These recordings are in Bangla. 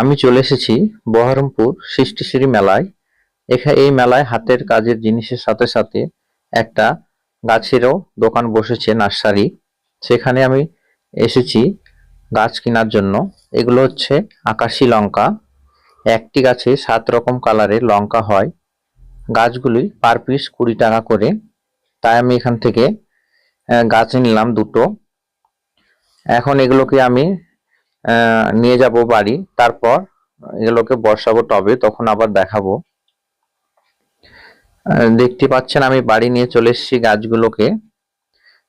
আমি চলে এসেছি বহরমপুর সৃষ্টিশ্রী মেলায়। এখানে এই মেলায় হাতের কাজের জিনিসের সাথে সাথে একটা গাছেরও দোকান বসেছে, নার্সারি। সেখানে আমি এসেছি গাছ কেনার জন্য। এগুলো হচ্ছে আকাশি লঙ্কা। একটি গাছে সাত রকম কালারের লঙ্কা হয়। গাছগুলি পার পিস কুড়ি টাকা করে। তাই আমি এখান থেকে গাছ নিলাম দুটো। এখন এগুলোকে আমি নিয়ে যাব বাড়ি, তারপর এগুলোকে বসাবো টবে, তখন আবার দেখাবো। দেখতে পাচ্ছেন আমি বাড়ি নিয়ে চলে এসেছি গাছগুলোকে।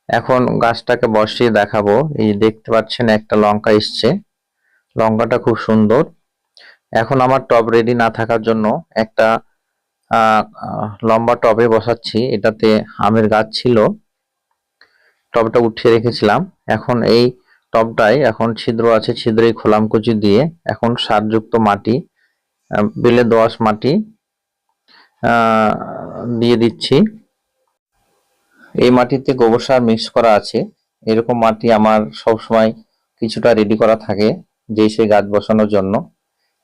এখন গাছটাকে বসিয়ে দেখাবো। এই দেখতে পাচ্ছেন একটা লঙ্কা এসছে। লঙ্কাটা খুব সুন্দর। এখন আমার টব রেডি না থাকার জন্য একটা লম্বা টবে বসাচ্ছি। এটাতে আমের গাছ ছিল। টবটা উঠিয়ে রেখেছিলাম। এখন এই টবটায় এখন ছিদ্র আছে ছিদ্রে খোলাম কুচি দিয়ে এখন সারযুক্ত মাটি বেলে দোআঁশ মাটি দিয়ে দিচ্ছি। এই মাটিতে গোবর সার মিক্স করা আছে। এরকম মাটি আমার সবসময় কিছুটা রেডি করা থাকে যে সেই গাছ বসানোর জন্য।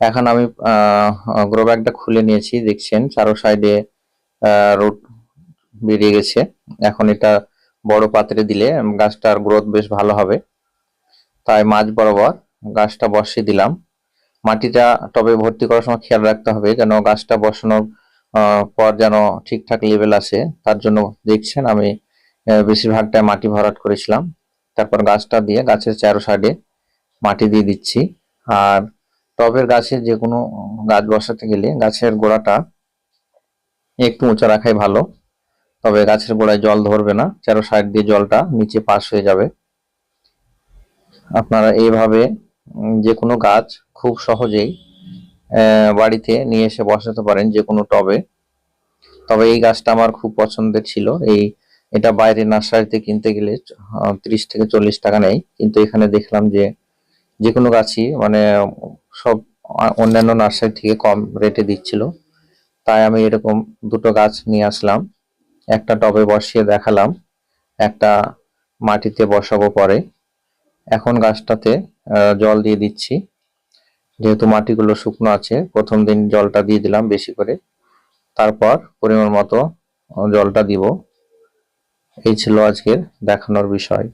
এখন আমি গ্রো ব্যাগটা খুলে নিয়েছি, দেখছেন চারো সাইডে রোড বেরিয়ে গেছে। এখন এটা বড় পাত্রে দিলে গাছটার গ্রোথ বেশ ভালো হবে। তাই মাঝ বরাবর গাছটা বসিয়ে দিলাম। মাটিটা টবে ভর্তি করার সময় খেয়াল রাখতে হবে যেন গাছটা বসানোর পর যেন ঠিকঠাক লেভেল আসে তার জন্য দেখছেন আমি বেশিরভাগটাই মাটি ভরাট করেছিলাম। তারপর গাছটা দিয়ে গাছের চারো সাইডে মাটি দিয়ে দিচ্ছি। আর টবের গাছে যে কোনো গাছ বসাতে গেলে গাছের গোড়াটা একটু উঁচা রাখাই ভালো। তবে গাছের গোড়ায় জল ধরবে না। চারো সাইড দিয়ে জলটা নিচে পাশ হয়ে যাবে। আপনারা এইভাবে যে কোনো গাছ খুব সহজেই বাড়িতে নিয়ে এসে বসাতে পারেন যে কোনো টবে। তবে এই গাছটা আমার খুব পছন্দের ছিল। এই, এটা বাইরে নার্সারিতে কিনতে গেলে ত্রিশ থেকে চল্লিশ টাকা নেয়। কিন্তু এখানে দেখলাম যে যে কোনো গাছই মানে সব অন্যান্য নার্সারি থেকে কম রেটে দিচ্ছিল। তাই আমি এরকম দুটো গাছ নিয়ে আসলাম। একটা টবে বসিয়ে দেখালাম। একটা মাটিতে বসাবো পরে। এখন গাছটাতে জল দিয়ে দিচ্ছি। যেহেতু মাটিগুলো শুকনো আছে, প্রথম দিন জলটা দিয়ে দিলাম বেশি করে। তারপর পরিমাণ মতো জলটা দিব। এই ছিল আজকের দেখানোর বিষয়।